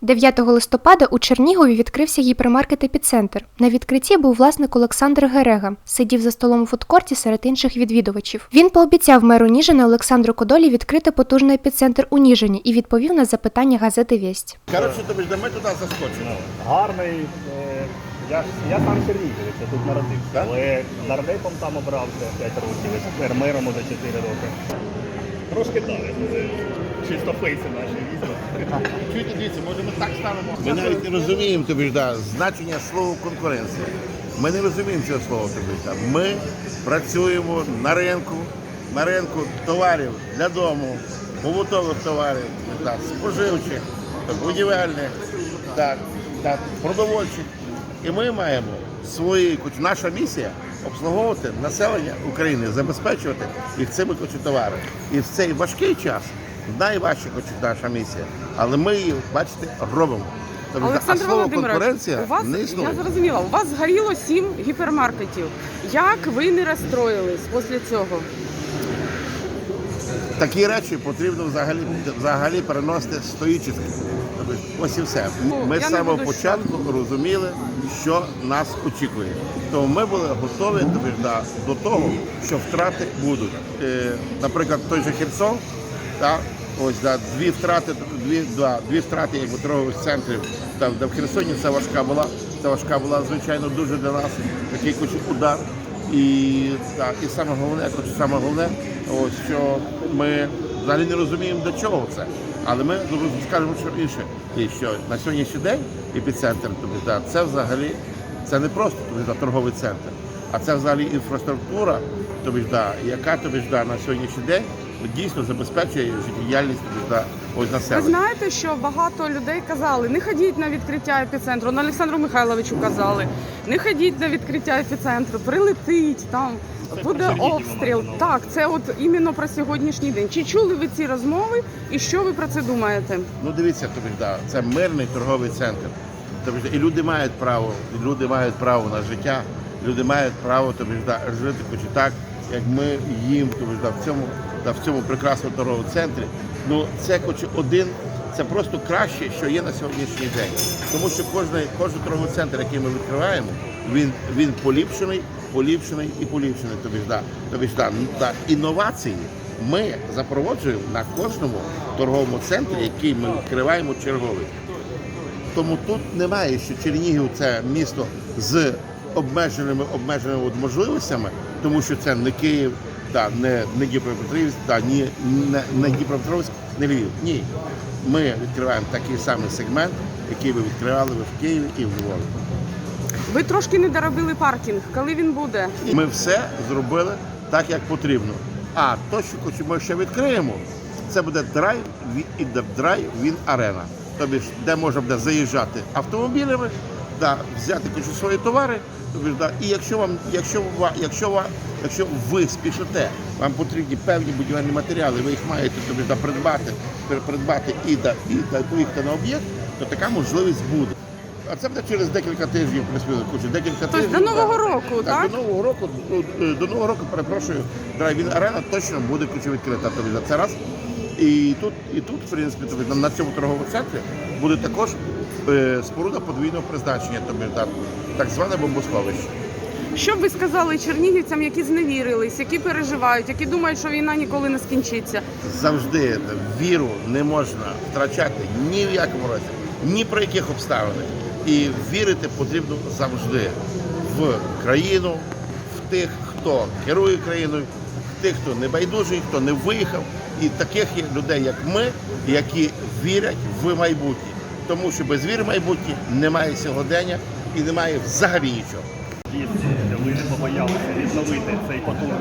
9 листопада у Чернігові відкрився гіпермаркет «Епіцентр». На відкритті був власник Олександр Герега. Сидів за столом у фудкорті серед інших відвідувачів. Він пообіцяв меру Ніжина Олександру Кодолі відкрити потужний епіцентр у Ніжині і відповів на запитання газети Вість. Коротше, тобі ж ми туди заскочимо. Гарний. е, Я, я сам Чернігівець, я тут народився, Так? але нардепом там обрався 5 років, і тепер мером уже 4 роки. Трошки далі, чисто фейси наші візьмемо. Чуєте, дивіться, може ми так ставимо. Ми навіть не розуміємо тобі ж да, значення слова конкуренція. Ми не розуміємо цього слова тобі ж да. Ми працюємо на ринку, на ринку товарів для дому, побутових товарів, так, споживчих, будівельних, так, так, продовольчих. І ми маємо свої, хоч наша місія обслуговувати населення України, забезпечувати їх цими хоч, товари. І в цей важкий час найважча хоч наша місія. Але ми її, бачите, робимо. Тобто, а Олександр слово конкуренція у вас не існує. я зрозуміла, у вас згоріло сім гіпермаркетів. Як ви не розстроїлись після цього? Такі речі потрібно взагалі, взагалі переносити стоїчно. Тобто, Ось і все. Ну, Ми з самого початку розуміли, що нас очікує. Тому ми були готові тобі, до того, що втрати будуть. Е, наприклад, той же Херсон, да, ось да, дві втрати, дві, да, дві втрати якби, торгових центрів. Там, де в Херсоні це важка була. Це важка була, звичайно, дуже для нас такий хоч удар. І, так, і саме головне, хоч саме головне, ось, що ми взагалі не розуміємо, до чого це. Але ми скажемо, що інше, і що на сьогоднішній день епіцентр тобі, це взагалі це не просто тобі, торговий центр, а це взагалі інфраструктура, тобі, да, яка тобі ж, да, на сьогоднішній день дійсно забезпечує життєдіяльність да, ось Ви знаєте, що багато людей казали, не ходіть на відкриття епіцентру. На Олександру Михайловичу казали, не ходіть на відкриття епіцентру, прилетить там. Це Буде обстріл. Так, це от іменно про сьогоднішній день. Чи чули ви ці розмови і що ви про це думаєте? Ну дивіться, тобі да, це мирний торговий центр. Тобі і люди мають право, і люди мають право на життя, люди мають право тобі да, жити хоч і так, як ми їм да, в цьому да, в цьому прекрасному торговому центрі. Ну це хоч один, це просто краще, що є на сьогоднішній день. Тому що кожний, кожен торговий центр, який ми відкриваємо, він, він поліпшений, поліпшений і поліпшений. Тобі ж, да, тобі ж, да, да, інновації ми запроваджуємо на кожному торговому центрі, який ми відкриваємо черговий. Тому тут немає, що Чернігів це місто з обмеженими обмеженими от можливостями, тому що це не Київ, да, не, не Дніпропетровськ, да, ні, не, не Дніпропетровськ, не Львів. Ні. Ми відкриваємо такий самий сегмент, який ви відкривали ви в Києві і в Львові. Ви трошки не доробили паркінг. Коли він буде? Ми все зробили так, як потрібно. А то, що ми ще відкриємо, це буде драйв і драйв-він арена. Тобі ж, де можна буде заїжджати автомобілями, да, взяти свої товари. Да, і якщо вам, якщо якщо якщо ви спішите, вам потрібні певні будівельні матеріали, ви їх маєте тобі да, придбати, придбати і да, і да, поїхати на об'єкт, то така можливість буде. А це буде через декілька тижнів, кучу, декілька Тобто тижнів. до Нового да. року, так? До нового року, до нового року, перепрошую, драйвін арена точно буде ключі відкрита. Тобі за це раз. І тут, і тут, в принципі, тобі, на- цьому торговому центрі буде також споруда подвійного призначення, тобі, так, так зване бомбосховище. Що б ви сказали чернігівцям, які зневірились, які переживають, які думають, що війна ніколи не скінчиться? Завжди е, віру не можна втрачати ні в якому разі, ні при яких обставинах. І вірити потрібно завжди в країну, в тих, хто керує країною, в тих, хто не байдужий, хто не виїхав. І таких є людей, як ми, які вірять в майбутнє. Тому що без віри майбутнє немає сьогодення і немає взагалі нічого. Ми не побоялися відновити цей потужний